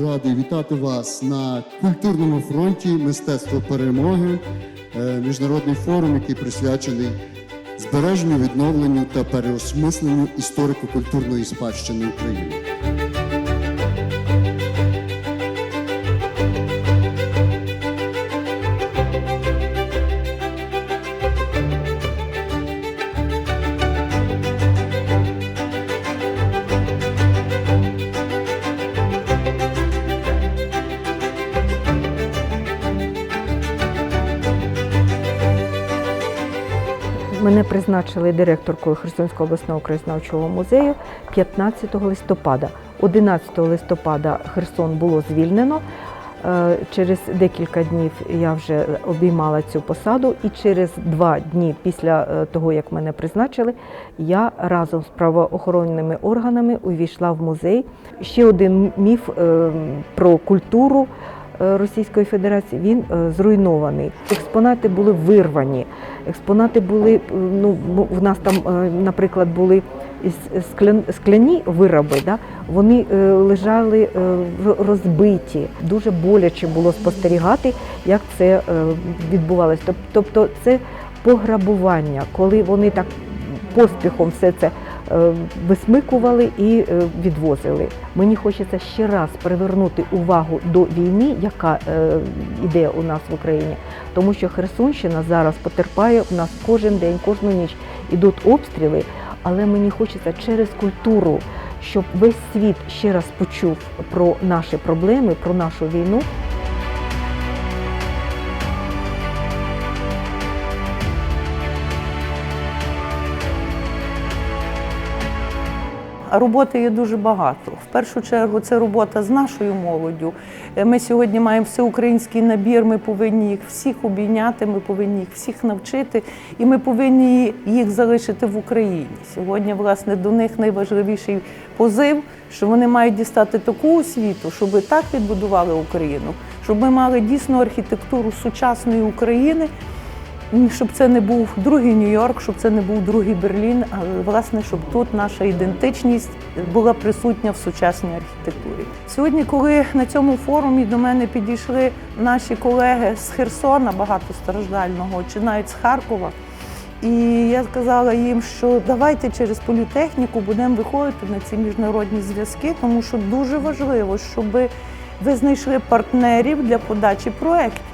радий вітати вас на культурному фронті мистецтво перемоги, е, міжнародний форум, який присвячений збереженню, відновленню та переосмисленню історико-культурної спадщини України. Мене призначили директоркою Херсонського обласного краєзнавчого музею 15 листопада. 11 листопада Херсон було звільнено. Е, Через декілька днів я вже обіймала цю посаду, і через два дні після е, того, як мене призначили, я разом з правоохоронними органами увійшла в музей. Ще один міф е, про культуру Російської Федерації він е, зруйнований. Експонати були вирвані. Експонати були е, ну в нас там, е, наприклад, були скляні вироби. Да? Вони е, лежали е, розбиті. Дуже боляче було спостерігати, як це е, відбувалося. Тобто, це пограбування, коли вони так поспіхом все це е, висмикували і е, відвозили. Мені хочеться ще раз привернути увагу до війни, яка е, іде у нас в Україні, тому що Херсонщина зараз потерпає у нас кожен день, кожну ніч ідуть обстріли. Але мені хочеться через культуру, щоб весь світ ще раз почув про наші проблеми, про нашу війну. Роботи є дуже багато. В першу чергу це робота з нашою молоддю. Е, Ми сьогодні маємо всеукраїнський набір. Ми повинні їх всіх обійняти, ми повинні їх всіх навчити, і ми повинні їх залишити в Україні. Сьогодні, власне, до них найважливіший позив, що вони мають дістати таку освіту, щоб так відбудували Україну, щоб ми мали дійсно архітектуру сучасної України. Щоб це не був другий Нью-Йорк, щоб це не був другий Берлін, але власне, щоб тут наша ідентичність була присутня в сучасній архітектурі. Сьогодні, коли на цьому форумі до мене підійшли наші колеги з Херсона, багатостраждального, чи навіть з Харкова, і я сказала їм, що давайте через політехніку будемо виходити на ці міжнародні зв'язки, тому що дуже важливо, щоб ви знайшли партнерів для подачі проєктів.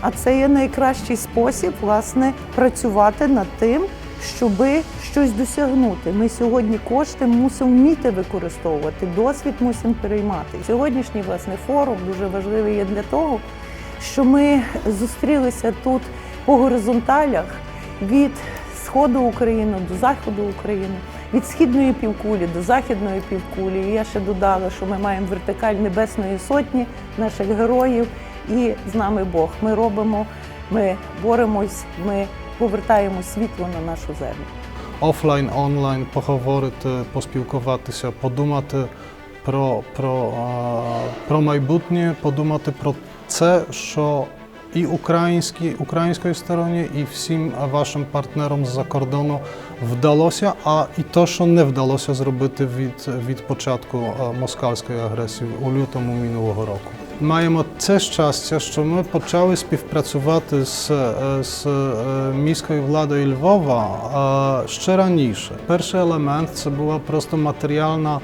А це є найкращий спосіб власне працювати над тим, щоб щось досягнути. Ми сьогодні кошти мусимо вміти використовувати, досвід мусимо переймати. Сьогоднішній власне форум дуже важливий є для того, що ми зустрілися тут по горизонталях від сходу України до заходу України, від східної півкулі до західної півкулі. І я ще додала, що ми маємо вертикаль Небесної Сотні наших героїв, і з нами Бог. Ми робимо, ми боремось, ми повертаємо світло на нашу землю. офлайн, онлайн поговорити, поспілкуватися, подумати про, про, про майбутнє, подумати про це, що і українській, української стороні, і всім вашим партнерам з-за кордону вдалося, а і то, що не вдалося зробити від, від початку москальської агресії у лютому минулого року. Маємо це щастя, що ми почали співпрацювати з, е, з е, міською владою Львова е, ще раніше. Перший елемент це була просто матеріальна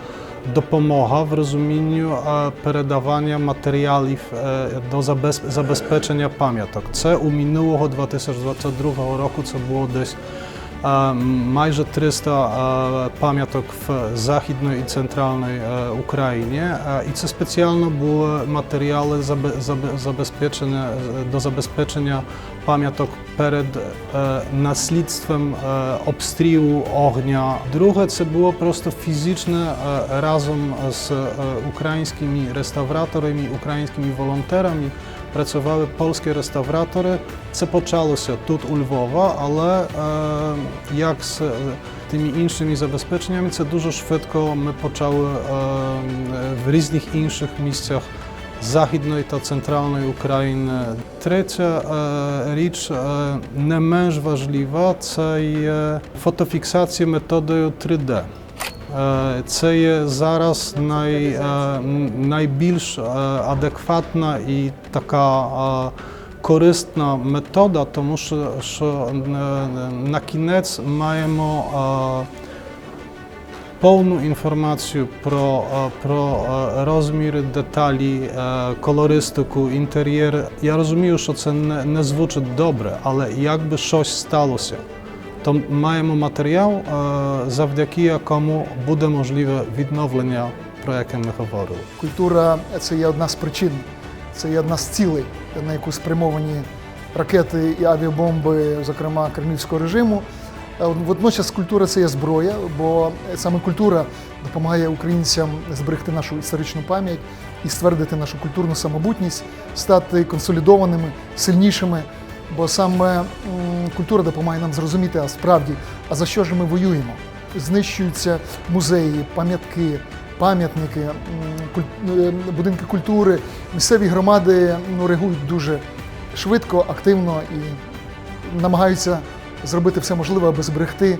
допомога в розумінню е, передавання матеріалів е, до забез- забезпечення пам'яток. Це у минулого 2022 року це було десь е, майже 300 е, пам'яток в Західної і Центральної е, Україні. Е, І це спеціально були матеріали забе- забе- забезпечення е, до забезпечення пам'яток перед е, наслідством е, обстрілу огня. Друге, це було просто фізичне е, разом з українськими реставраторами, українськими волонтерами. Працювали польські реставратори. Це почалося тут у Львова, але е, як з тими іншими забезпеченнями, це дуже швидко ми почали е, в різних інших місцях Західної та центральної України. Третя е, річ, е, не менш важлива, це є фотофіксація методою 3D. Е, Це є зараз най, е, м, найбільш е, адекватна і така е, корисна метода, тому що, що е, на кінець маємо повну інформацію про, розміри, деталі, е, колористику, інтер'єр. Я розумію, що це не, не звучить добре, але якби щось сталося, то маємо матеріал, е, завдяки якому буде можливе відновлення, про яке ми говорили. Культура це є одна з причин, це є одна з цілей, на яку спрямовані ракети і авіабомби, зокрема кремлівського режиму. Е, Водночас культура це є зброя, бо саме культура допомагає українцям зберегти нашу історичну пам'ять і ствердити нашу культурну самобутність, стати консолідованими, сильнішими. Бо саме культура допомагає нам зрозуміти, а справді, а за що ж ми воюємо? Знищуються музеї, пам'ятки, пам'ятники, е, будинки культури. Місцеві громади ну, реагують дуже швидко, активно і намагаються зробити все можливе, аби зберегти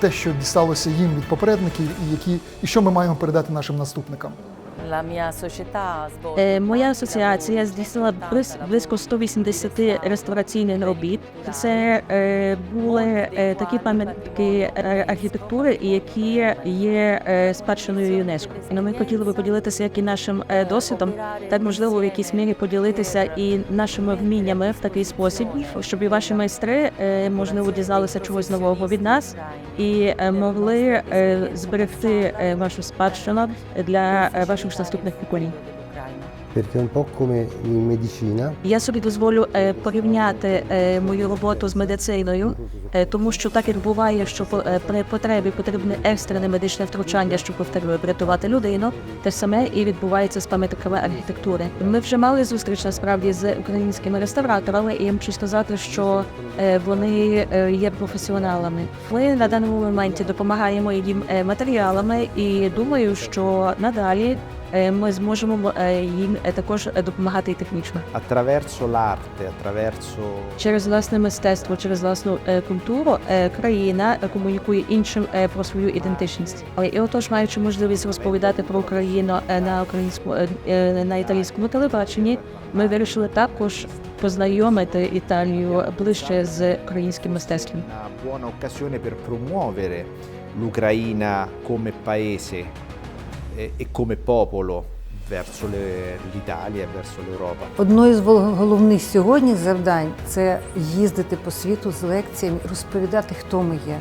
те, що дісталося їм від попередників, і які і що ми маємо передати нашим наступникам. Моя асоціація здійснила близь- близько 180 реставраційних робіт. Це були такі пам'ятки архітектури, які є спадщиною ЮНЕСКО. Ми хотіли би поділитися як і нашим досвідом, так можливо в якійсь мірі поділитися і нашими вміннями в такий спосіб, щоб і ваші майстри можливо дізналися чогось нового від нас і могли зберегти вашу спадщину для е, ваших наступних поколінь. Perché un po' come Я собі дозволю е, порівняти е, мою роботу з медициною, е, тому що так і буває, що по- е, при потребі потрібне екстрене медичне втручання, щоб повторюю, врятувати людину. Те саме і відбувається з пам'ятками архітектури. Ми вже мали зустріч насправді з українськими реставраторами, і я хочу сказати, що е, вони е, є професіоналами. Ми на даному моменті допомагаємо їм е, матеріалами, і думаю, що надалі. Е, Ми зможемо е, їм е, також допомагати і технічно. attraverso l'arte, attraverso Через власне мистецтво, через власну культуру країна комунікує іншим про свою ідентичність. Але і отож, маючи можливість розповідати про Україну на українському на італійському телебаченні, ми вирішили також познайомити Італію ближче з українським мистецтвом. buona occasione per promuovere l'Ucraina come paese e, e come popolo verso l'Italia e verso l'Europa. Одно з головних сьогодні завдань це їздити по світу з лекціями, розповідати, хто ми є.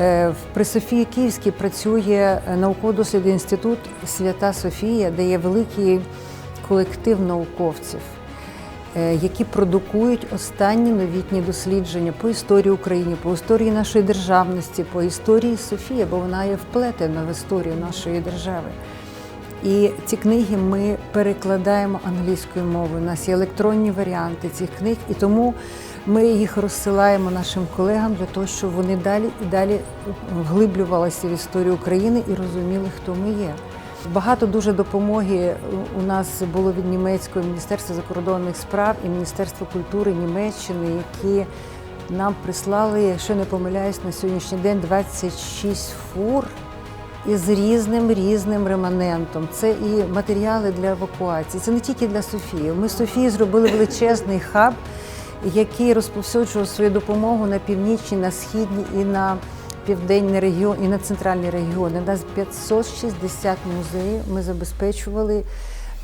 Е, При Софії Київській працює е, науково-дослідний інститут Свята Софія, де є великий колектив науковців, які продукують останні новітні дослідження по історії України, по історії нашої державності, по історії Софії, бо вона є вплетена в історію нашої держави. І ці книги ми перекладаємо англійською мовою. У нас є електронні варіанти цих книг, і тому ми їх розсилаємо нашим колегам для того, щоб вони далі і далі вглиблювалися в історію України і розуміли, хто ми є. Багато дуже допомоги у- нас було від німецького міністерства закордонних справ і Міністерства культури Німеччини, які нам прислали, якщо не помиляюсь, на сьогоднішній день 26 фур із різним різним реманентом. Це і матеріали для евакуації. Це не тільки для Софії. Ми з Софії зробили величезний хаб, який розповсюджував свою допомогу на північні, на східні і на південні регіони, і на центральні регіони. У нас 560 музеїв. Ми забезпечували.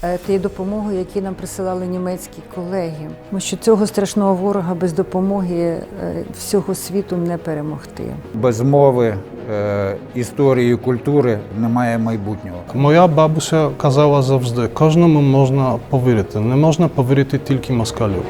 е, Тією допомогою, які нам присилали німецькі колеги, тому що цього страшного ворога без допомоги е, всього світу не перемогти. Без мови, е, історії, культури немає майбутнього. Моя бабуся казала завжди, кожному можна повірити, не можна повірити тільки москалю.